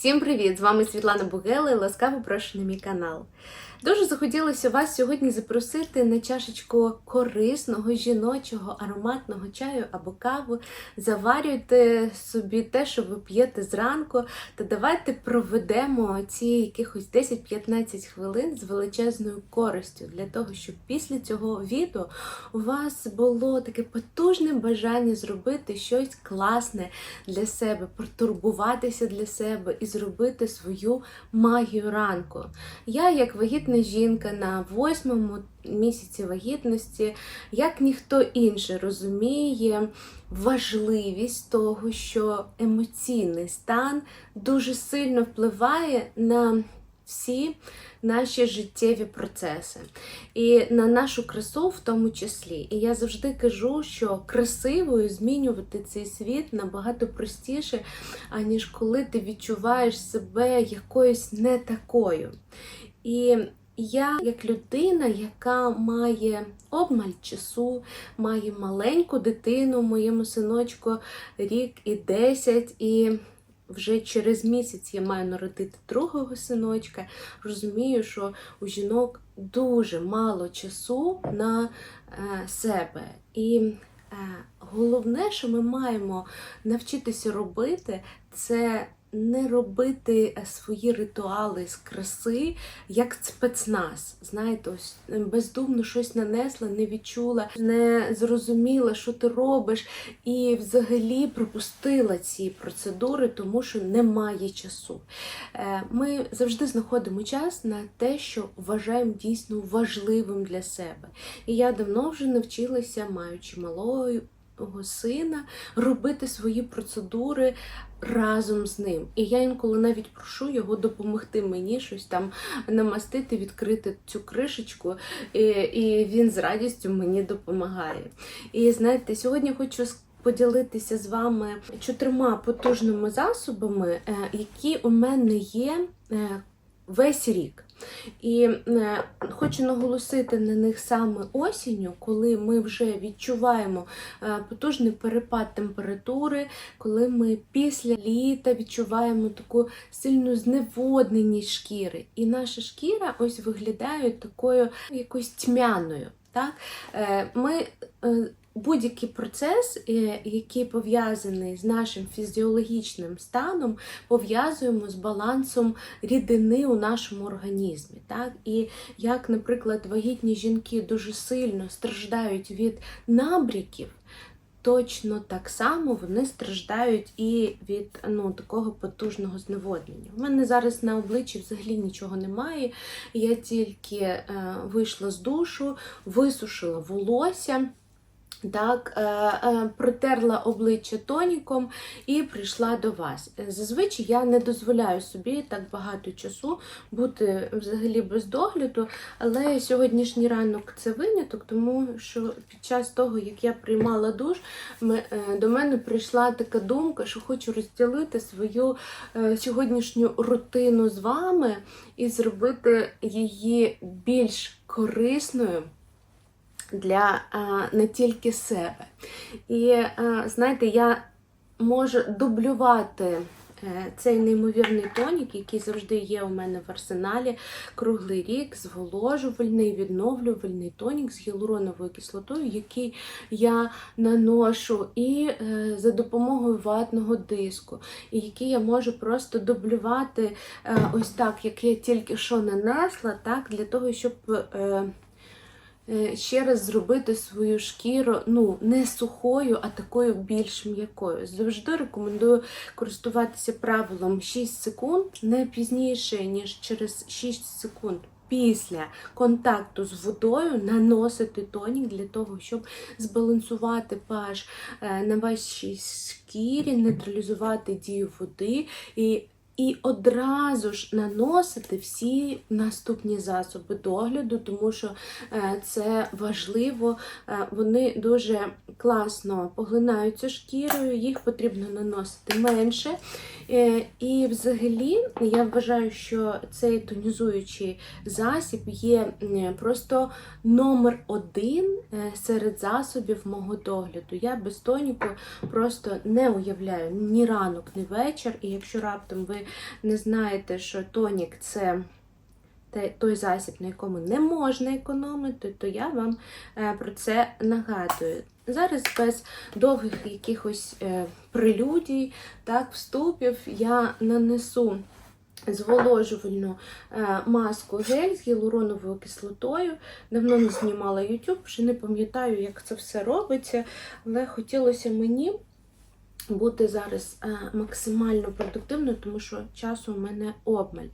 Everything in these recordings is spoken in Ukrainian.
Всім привіт! З вами Світлана Бугела і ласкаво прошу на мій канал. Дуже захотілося вас сьогодні запросити на чашечку корисного жіночого ароматного чаю або каву. Заварюйте собі те, що ви п'єте зранку, та давайте проведемо ці якихось 10-15 хвилин з величезною користю для того, щоб після цього відео у вас було таке потужне бажання зробити щось класне для себе, протурбуватися для себе і зробити свою магію ранку. Я, як вагітна жінка на восьмому місяці вагітності, як ніхто інший розуміє важливість того, що емоційний стан дуже сильно впливає на всі наші життєві процеси і на нашу красу в тому числі. І я завжди кажу, що красивою змінювати цей світ набагато простіше, аніж коли ти відчуваєш себе якоюсь не такою. І я, як людина, яка має обмаль часу, має маленьку дитину, моєму синочку рік і 10, і вже через місяць я маю народити другого синочка. Розумію, що у жінок дуже мало часу на е, себе. І е, головне, що ми маємо навчитися робити, це не робити е, свої ритуали з краси як спецназ. Знаєте, ось е, бездумно щось нанесла, не відчула, не зрозуміла, що ти робиш, і взагалі пропустила ці процедури, тому що немає часу. Е, Ми завжди знаходимо час на те, що вважаємо дійсно важливим для себе. І я давно вже навчилася, маючи малою сина, робити свої процедури разом з ним. І я інколи навіть прошу його допомогти мені щось там намастити, відкрити цю кришечку, і, і він з радістю мені допомагає. І знаєте, сьогодні хочу поділитися з вами чотирма потужними засобами, е, які у мене є е, весь рік. І е, хочу наголосити на них саме осінню, коли ми вже відчуваємо е, потужний перепад температури, коли ми після літа відчуваємо таку сильну зневодненість шкіри. І наша шкіра ось виглядає такою якось тьмяною. Так? Е, Ми Будь-який процес, е, який пов'язаний з нашим фізіологічним станом, пов'язуємо з балансом рідини у нашому організмі. Так? І як, наприклад, вагітні жінки дуже сильно страждають від набряків, точно так само вони страждають і від ну, такого потужного зневоднення. У мене зараз на обличчі взагалі нічого немає. Я тільки е, вийшла з душу, висушила волосся. Так, е, е, протерла обличчя тоніком і прийшла до вас. Зазвичай я не дозволяю собі так багато часу бути взагалі без догляду, але сьогоднішній ранок це виняток, тому що під час того, як я приймала душ, е, до мене прийшла така думка, що хочу розділити свою сьогоднішню рутину з вами і зробити її більш корисною для не тільки себе. І знаєте, я можу дублювати е, цей неймовірний тонік, який завжди є у мене в арсеналі круглий рік, зволожувальний, відновлювальний тонік з гіалуроновою кислотою, який я наношу і е, за допомогою ватного диску, і який я можу просто дублювати е, ось так, як я тільки що нанесла, так, для того, щоб. Е, ще раз зробити свою шкіру ну, не сухою, а такою більш м'якою. Завжди рекомендую користуватися правилом 6 секунд, не пізніше, ніж через 6 секунд. Після контакту з водою наносити тонік для того, щоб збалансувати pH е, на вашій шкірі, нейтралізувати дію води і і одразу ж наносити всі наступні засоби догляду, тому що е, це важливо, е, вони дуже класно поглинаються шкірою, їх потрібно наносити менше. Е, і взагалі я вважаю, що цей тонізуючий засіб є просто номер один серед засобів мого догляду. Я без тоніку просто не уявляю ні ранок, ні вечір. І якщо раптом ви не знаєте, що тонік це той засіб, на якому не можна економити, то я вам е, про це нагадую. Зараз без довгих якихось е, прелюдій, так, вступів я нанесу зволожувальну е, маску гель з гіалуроновою кислотою. Давно не знімала YouTube, вже не пам'ятаю, як це все робиться, але хотілося мені бути зараз е, максимально продуктивною, тому що часу у мене обмаль.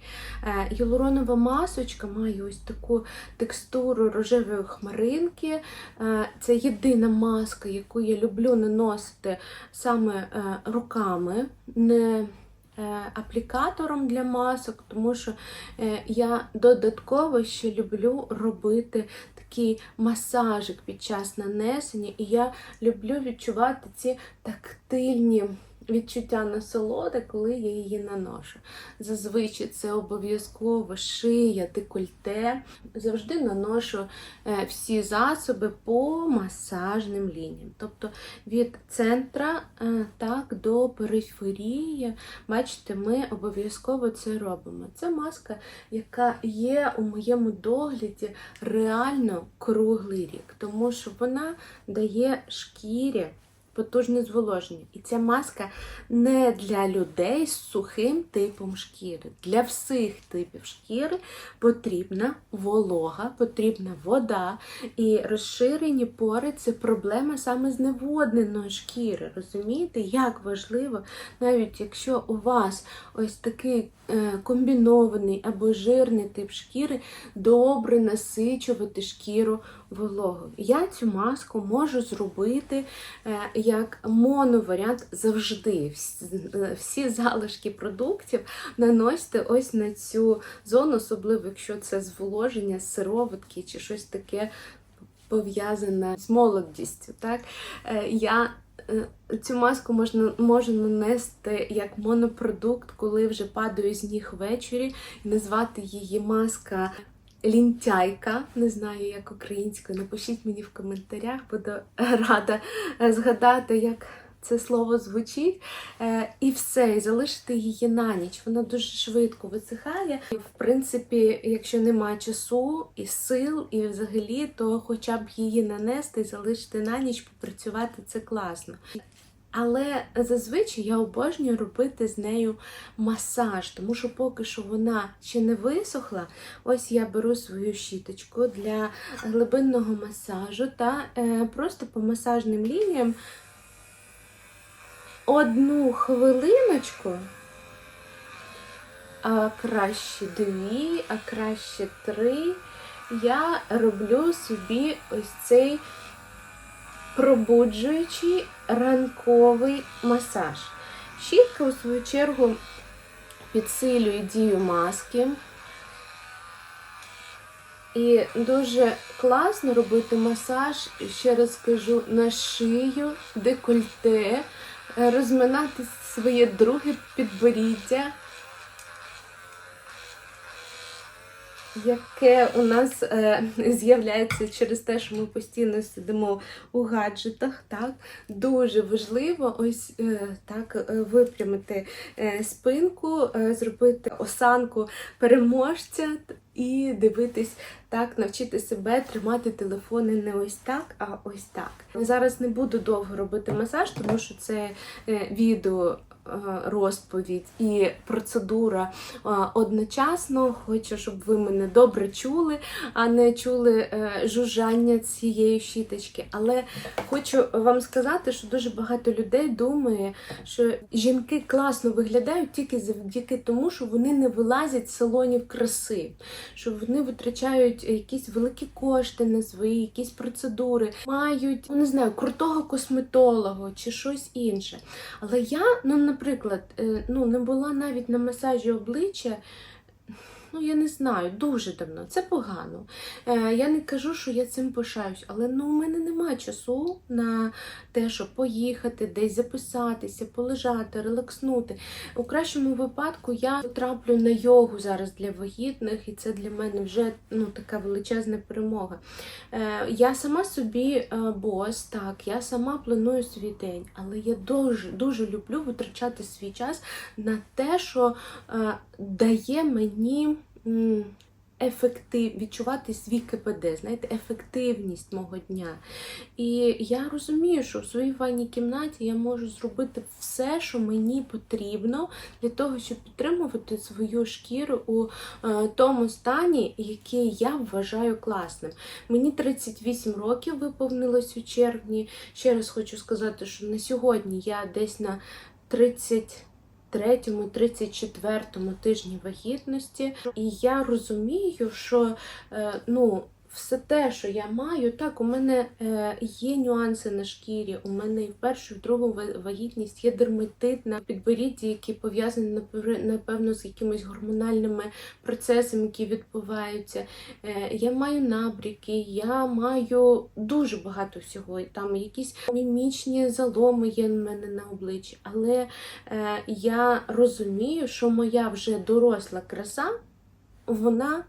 Е, Гіалуронова масочка має ось таку текстуру рожевої хмаринки. Е, Це єдина маска, яку я люблю наносити саме руками. не Аплікатором для масок, тому що я додатково ще люблю робити такий масажик під час нанесення, і я люблю відчувати ці тактильні відчуття насолоди, коли я її наношу. Зазвичай це обов'язково шия, декольте. Завжди наношу е, всі засоби по масажним лініям. Тобто від центра е, так до периферії. Бачите, ми обов'язково це робимо. Це маска, яка є у моєму догляді реально круглий рік, тому що вона дає шкірі потужне зволоження. І ця маска не для людей з сухим типом шкіри. Для всіх типів шкіри потрібна волога, потрібна вода. І розширені пори це проблема саме зневодненої шкіри. Розумієте, як важливо, навіть якщо у вас ось такий е, комбінований або жирний тип шкіри, добре насичувати шкіру вологою. Я цю маску можу зробити е, як моноваріант завжди. Всі- е, залишки продуктів наносьте ось на цю зону, особливо якщо це зволоження, сироватки чи щось таке пов'язане з молодістю. Так? Е, Я цю маску можна, можу нанести як монопродукт, коли вже падаю з ніг ввечері, і назвати її маска. Лінтяйка, не знаю, як українською. Напишіть мені в коментарях, буду рада згадати, як це слово звучить. Е, І все, і залишити її на ніч. Вона дуже швидко висихає. В принципі, якщо немає часу і сил, і взагалі, то хоча б її нанести і залишити на ніч, попрацювати це класно. Але зазвичай я обожнюю робити з нею масаж, тому що поки що вона ще не висохла. Ось я беру свою щіточку для глибинного масажу та е, просто по масажним лініям одну хвилиночку, а краще дві, а краще три. Я роблю собі ось цей пробуджуючий ранковий масаж. Щітка, у свою чергу, підсилює дію маски. І дуже класно робити масаж, ще раз скажу, на шию, декольте, розминати своє друге підборіддя, яке у нас е, з'являється через те, що ми постійно сидимо у гаджетах. Так? Дуже важливо ось е, так е, випрямити е, спинку, е, зробити осанку переможця і дивитись так, навчити себе тримати телефони не ось так, а ось так. Зараз не буду довго робити масаж, тому що це е, відео. Е, Розповідь і процедура е, одночасно. Хочу, щоб ви мене добре чули, а не чули е, жужжання цієї щіточки. Але хочу вам сказати, що дуже багато людей думає, що жінки класно виглядають тільки завдяки тому, що вони не вилазять з салонів краси, що вони витрачають якісь великі кошти на свої якісь процедури, мають ну, не знаю, крутого косметолога чи щось інше. Але я, ну, наприклад, е, ну, не була навіть на масажі обличчя. Ну я не знаю, дуже давно. Це погано. Е, я не кажу, що я цим пишаюсь, але ну, у мене немає часу на те, щоб поїхати, десь записатися, полежати, релакснути. У кращому випадку я траплю на йогу зараз для вагітних, і це для мене вже ну, така величезна перемога. Е, я сама собі е, бос, так, я сама планую свій день, але я дуже дуже люблю витрачати свій час на те, що дає мені. Ефектив, відчувати свій КПД, знаєте, ефективність мого дня. І я розумію, що в своїй ванній кімнаті я можу зробити все, що мені потрібно для того, щоб підтримувати свою шкіру у е, тому стані, який я вважаю класним. Мені 38 років виповнилось у червні. Ще раз хочу сказати, що на сьогодні я десь на 30 третьому, 34 тижні вагітності, і я розумію, що е, ну. Все те, що я маю, так, у мене е, є нюанси на шкірі. У мене і в першу, і в другу вагітність є дерматит на підборідді, пов'язаний напевно- напевно з якимись гормональними процесами, які відбуваються. Е, я маю набріки, я маю дуже багато всього. Там якісь мімічні заломи є в мене на обличчі. Але е, я розумію, що моя вже доросла краса, вона.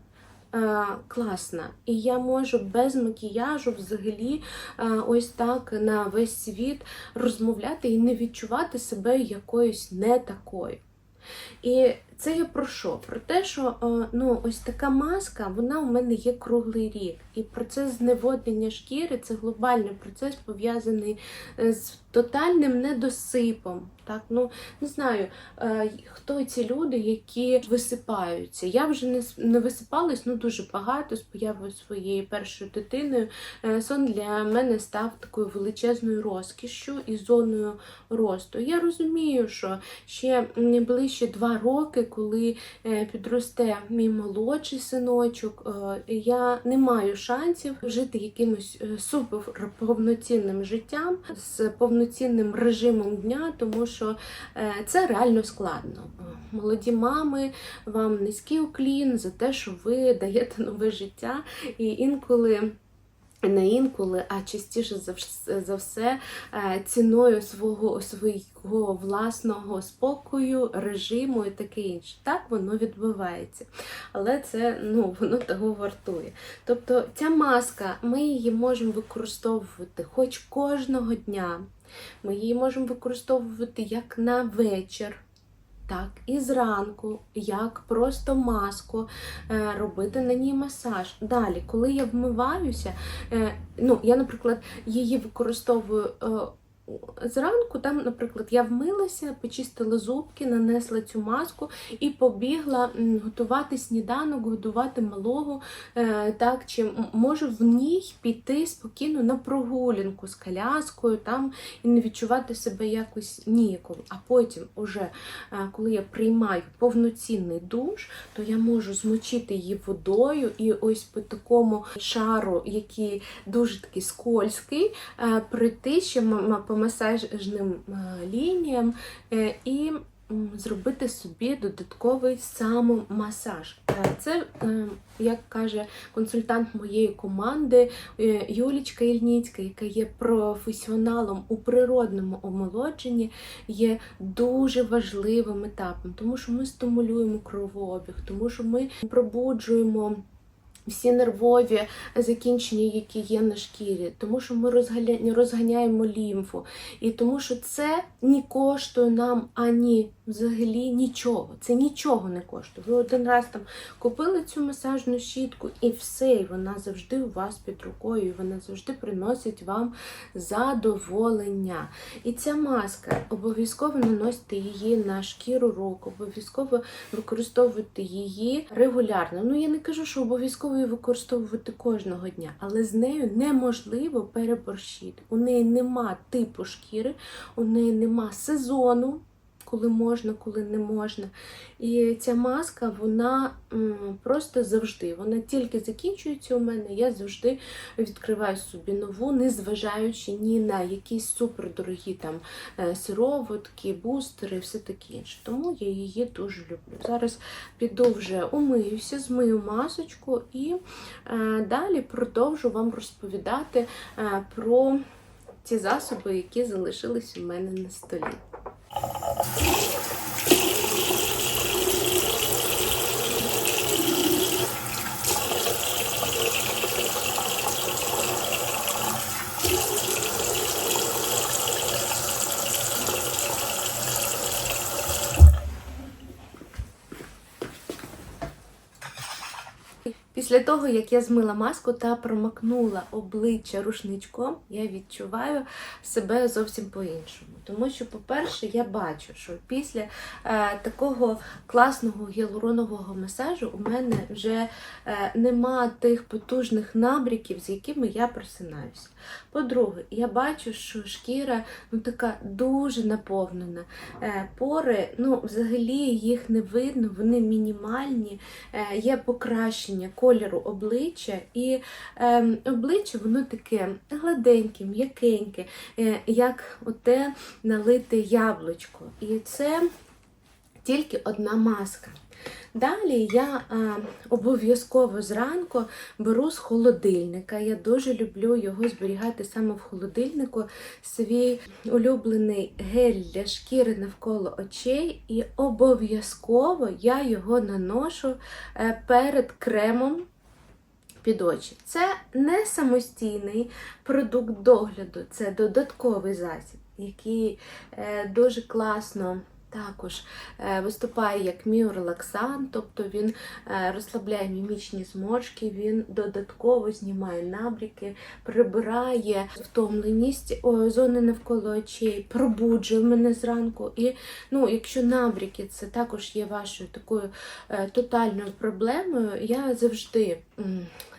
Е, Класна, і я можу без макіяжу взагалі е, ось так на весь світ розмовляти і не відчувати себе якоюсь не такою. І це я про що? Про те, що е, ну, ось така маска, вона у мене є круглий рік. І процес зневоднення шкіри це глобальний процес, пов'язаний е, з тотальним недосипом. Так? Ну, не знаю, е, хто ці люди, які висипаються. Я вже не, не висипалась ну, дуже багато з появою своєї першою дитиною. Е, Сон для мене став такою величезною розкішшю і зоною росту. Я розумію, що ще не ближче два роки, коли е, підросте мій молодший синочок, е, я не маю шансів жити якимось е, супер повноцінним життям з повноцінним режимом дня, тому що це реально складно. Молоді мами, вам низький уклін за те, що ви даєте нове життя, і інколи. Не інколи, а частіше за все е, ціною свого свого власного спокою, режиму і таке інше. Так воно відбувається. Але це ну, воно того вартує. Тобто ця маска, ми її можемо використовувати хоч кожного дня. Ми її можемо використовувати як на вечір. Так, і зранку, як просто маску, е, робити на ній масаж. Далі, коли я вмиваюся, е, ну, я, наприклад, її використовую е, зранку, там, наприклад, я вмилася, почистила зубки, нанесла цю маску і побігла готувати сніданок, годувати малого. Е, так, чи можу в ній піти спокійно на прогулянку з коляскою там і не відчувати себе якось ніяково. А потім, уже, е, коли я приймаю повноцінний душ, то я можу змочити її водою і ось по такому шару, який дуже такий скользкий, е, пройти ще масажним е, лініям е, і зробити собі додатковий самомасаж. Е, Це, як каже консультант моєї команди Юлічка Ільніцька, яка є професіоналом у природному омолодженні, є дуже важливим етапом, тому що ми стимулюємо кровообіг, тому що ми пробуджуємо. Всі нервові закінчення, які є на шкірі, тому що ми розганяємо лімфу, і тому що це не коштує нам ані взагалі нічого. Це нічого не коштує. Ви один раз там купили цю масажну щітку, і все, і вона завжди у вас під рукою, і вона завжди приносить вам задоволення. І ця маска обов'язково наносите її на шкіру рук, обов'язково використовуйте її регулярно. Ну я не кажу, що обов'язково її використовувати кожного дня, але з нею неможливо переборщити. У неї нема типу шкіри, у неї нема сезону. Коли можна, коли не можна. І ця маска, вона просто завжди. Вона тільки закінчується у мене, я завжди відкриваю собі нову, не зважаючи ні на якісь супердорогі там е, сироватки, бустери, все таке інше. Тому я її дуже люблю. Зараз піду вже умиюся, змию масочку і е, далі продовжу вам розповідати е, про ті засоби, які залишились у мене на столі. いいです。Після того, як я змила маску та промакнула обличчя рушничком, я відчуваю себе зовсім по-іншому. Тому що, по-перше, я бачу, що після е, такого класного гіалуронового масажу у мене вже е, нема тих потужних набріків, з якими я просинаюся. По-друге, я бачу, що шкіра ну, така дуже наповнена. Е, пори, ну, взагалі їх не видно, вони мінімальні, е, є покращення обличчя, і е, обличчя воно таке гладеньке, м'якеньке, е, як оте налите яблучко. І це тільки одна маска. Далі я обов'язково зранку беру з холодильника. Я дуже люблю його зберігати саме в холодильнику. Свій улюблений гель для шкіри навколо очей, і обов'язково я його наношу е, перед кремом. Під очі. Це не самостійний продукт догляду, це додатковий засіб, який е, дуже класно також е, виступає як міорелаксант, тобто він е, розслабляє мімічні зморшки, він додатково знімає набріки, прибирає втомленість зони навколо очей, пробуджує мене зранку. І ну, якщо набріки це також є вашою такою е, тотальною проблемою, я завжди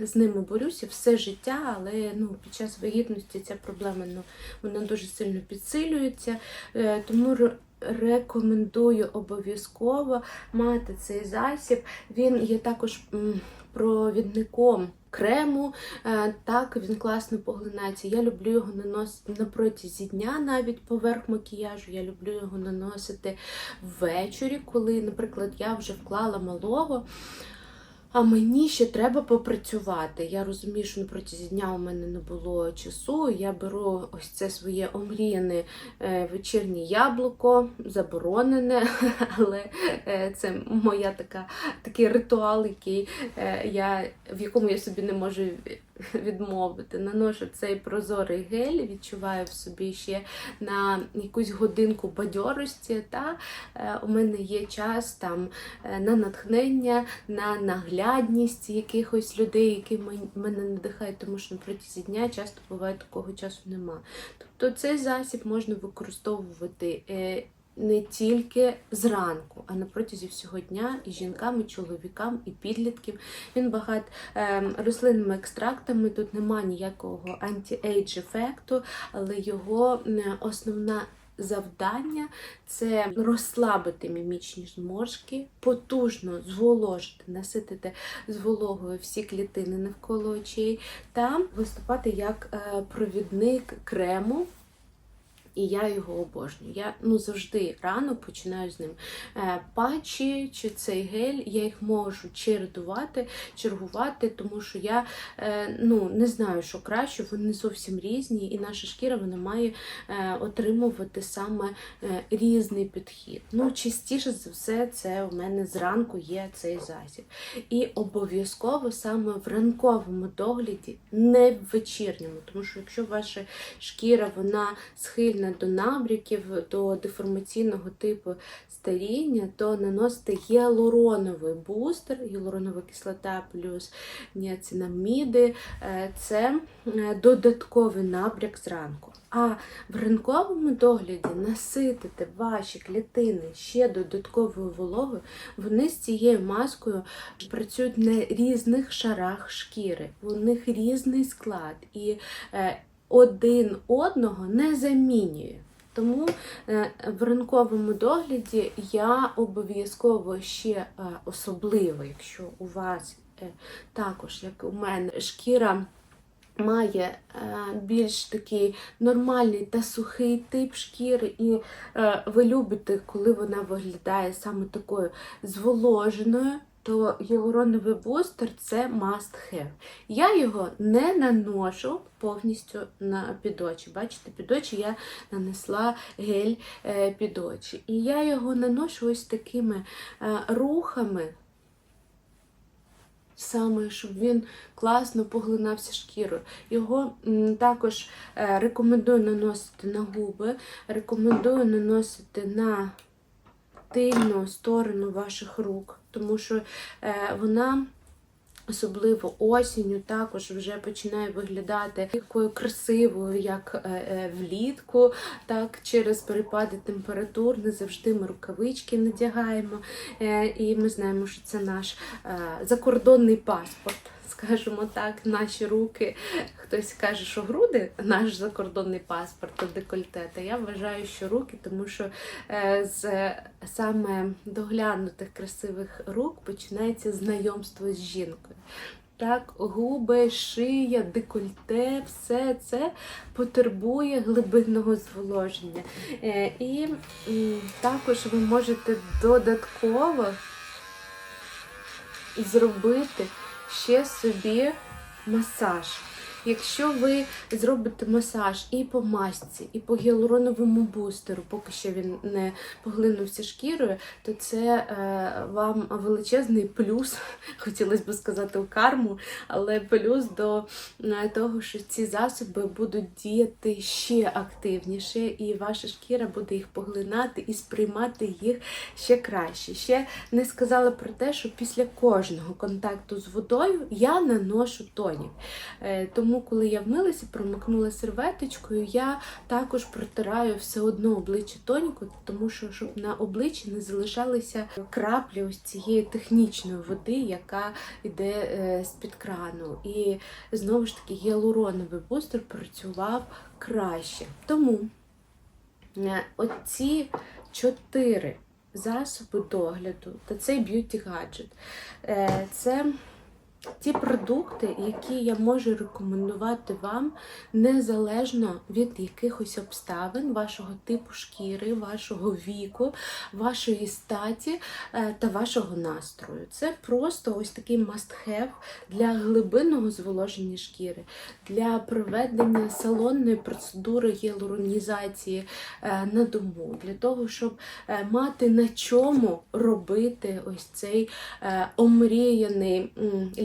з ними борюся все життя, але ну, під час вагітності ця проблема ну, вона дуже сильно підсилюється. Тому рекомендую обов'язково мати цей засіб. Він є також провідником крему, е, так він класно поглинається. Я люблю його наносити на протязі дня, навіть поверх макіяжу. Я люблю його наносити ввечері, коли, наприклад, я вже вклала малого. А мені ще треба попрацювати. Я розумію, що на протязі дня у мене не було часу. Я беру ось це своє омріяне е, вечірнє яблуко, заборонене, але е, це моя така, такий ритуал, який е, я, в якому я собі не можу відмовити. Наношу цей прозорий гель, відчуваю в собі ще на якусь годинку бадьорості. Та е, у мене є час там е, на натхнення, на наглядність якихось людей, які мене надихають, тому що на протязі дня часто буває такого часу нема. Тобто цей засіб можна використовувати. Не тільки зранку, а на протязі всього дня і жінкам, і чоловікам, і підлітків. Він багат ем, рослинними екстрактами. Тут нема ніякого анті-ейдж ефекту, але його основна завдання це розслабити мімічні зморшки, потужно зволожити, наситити з вологою всі клітини навколо очей та виступати як е, провідник крему. І я його обожнюю. Я ну завжди ранок починаю з ним. Е, патчі чи цей гель, я їх можу чередувати, чергувати, тому що я е, ну, не знаю, що краще, вони зовсім різні, і наша шкіра вона має е, отримувати саме різний підхід. Ну, частіше за все, це у мене зранку є цей засіб. І обов'язково саме в ранковому догляді, не в вечірньому, тому що якщо ваша шкіра вона схильна до набряків, до деформаційного типу старіння, то наносите гіалуроновий бустер, гіалуронова кислота плюс ніацинаміди. Е, Це е, додатковий набряк зранку. А в ранковому догляді наситити ваші клітини ще додатковою вологою, вони з цією маскою працюють на різних шарах шкіри. У них різний склад і е, один одного не замінює. Тому е, в ранковому догляді я обов'язково ще е, особливо, якщо у вас е, також, як у мене, шкіра має більш такий нормальний та сухий тип шкіри, і ви любите, коли вона виглядає саме такою зволоженою. То гіалуроновий бустер це must have. Я його не наношу повністю на під очі. Бачите, під очі я нанесла гель е, під очі. І я його наношу ось такими е, рухами, саме, щоб він класно поглинався шкірою. Його також е, рекомендую наносити на губи, рекомендую наносити на тильну сторону ваших рук, тому що е, вона. Особливо осінню також вже починає виглядати такою красивою, як е, е, влітку, так через перепади температур. Не завжди ми рукавички надягаємо. І ми знаємо, що це наш закордонний паспорт. Скажімо так, наші руки. Хтось каже, що груди наш закордонний паспорт, то декольте. Та я вважаю, що руки, тому що е, з саме доглянутих красивих рук починається знайомство з жінкою. Так, губи, шия, декольте, все це потребує глибинного зволоження. Е, І також ви можете додатково зробити ще собі масаж. Якщо ви зробите масаж і по масці, і по гіалуроновому бустеру, поки що він не поглинувся шкірою, то це е, вам величезний плюс, хотілося б сказати, у карму, але плюс до е, того, що ці засоби будуть діяти ще активніше, і ваша шкіра буде їх поглинати і сприймати їх ще краще. Ще не сказала про те, що після кожного контакту з водою я наношу тонік. Е, Тому, коли я вмилася, промокнула серветочкою, я також протираю все одно обличчя тоніку, тому що щоб на обличчі не залишалися краплі ось цієї технічної води, яка йде е, з-під крану. І знову ж таки гіалуроновий бустер працював краще. Тому е, оці чотири засоби догляду та цей б'юті гаджет. Е, Це ті продукти, які я можу рекомендувати вам незалежно від якихось обставин, вашого типу шкіри, вашого віку, вашої статі е, та вашого настрою. Це просто ось такий must-have для глибинного зволоження шкіри, для проведення салонної процедури гіалуронізації е, на дому, для того, щоб е, мати на чому робити ось цей омріяний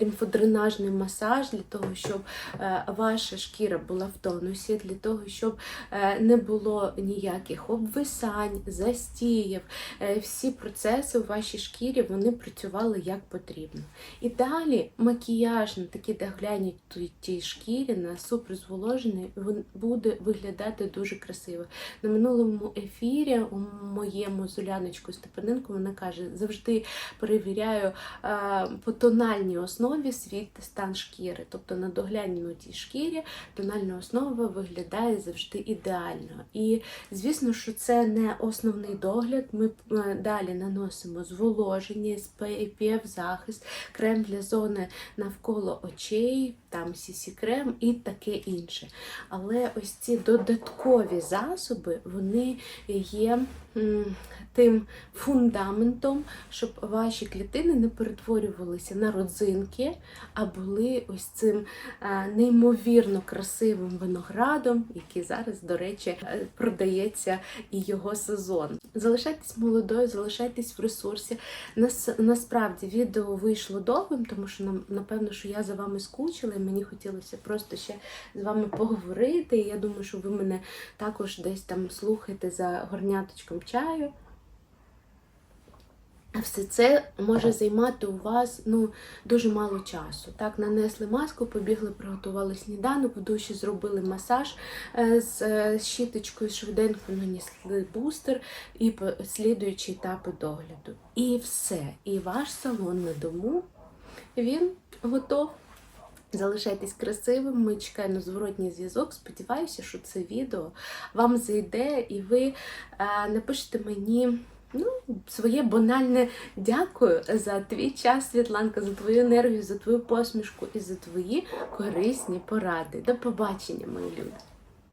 лімфодренажний масаж, для того, щоб е, ваша шкіра була в тонусі, для того, щоб е, не було ніяких обвисань, застіїв. Е, Всі процеси у вашій шкірі вони працювали як потрібно. І далі макіяж на такій доглянутій шкірі, на суперзволожений, він буде виглядати дуже красиво. На минулому ефірі у моєму з Уляночкою Степаненко вона каже, завжди перевіряю е, по тональній основі свій стан шкіри. Тобто на доглянутій шкірі тональна основа виглядає завжди ідеально. І звісно, що це не основний догляд. Ми е, далі наносимо зволоження, SPF захист, крем для зони навколо очей, там CC крем і таке інше. Але ось ці додаткові засоби, вони є тим фундаментом, щоб ваші клітини не перетворювалися на родзинки, а були ось цим е, неймовірно красивим виноградом, який зараз, до речі, е, продається і його сезон. Залишайтесь молодою, залишайтесь в ресурсі. Нас, насправді відео вийшло довгим, тому що напевно, що я за вами скучила, мені хотілося просто ще з вами поговорити. І я думаю, що ви мене також десь там слухаєте за горняточком чаю. А все це може займати у вас ну, дуже мало часу. Так, нанесли маску, побігли, приготували сніданок, в душі зробили масаж е, з е, щіточкою, швиденько нанесли бустер і слідуючі етапи догляду. І все. І ваш салон на дому він готов. Залишайтесь красивим, ми на зворотній зв'язок. Сподіваюся, що це відео вам зайде і ви е, напишете мені. Ну, своє банальне дякую за твій час, Світланка, за твою енергію, за твою посмішку і за твої корисні поради. До побачення, мої люди!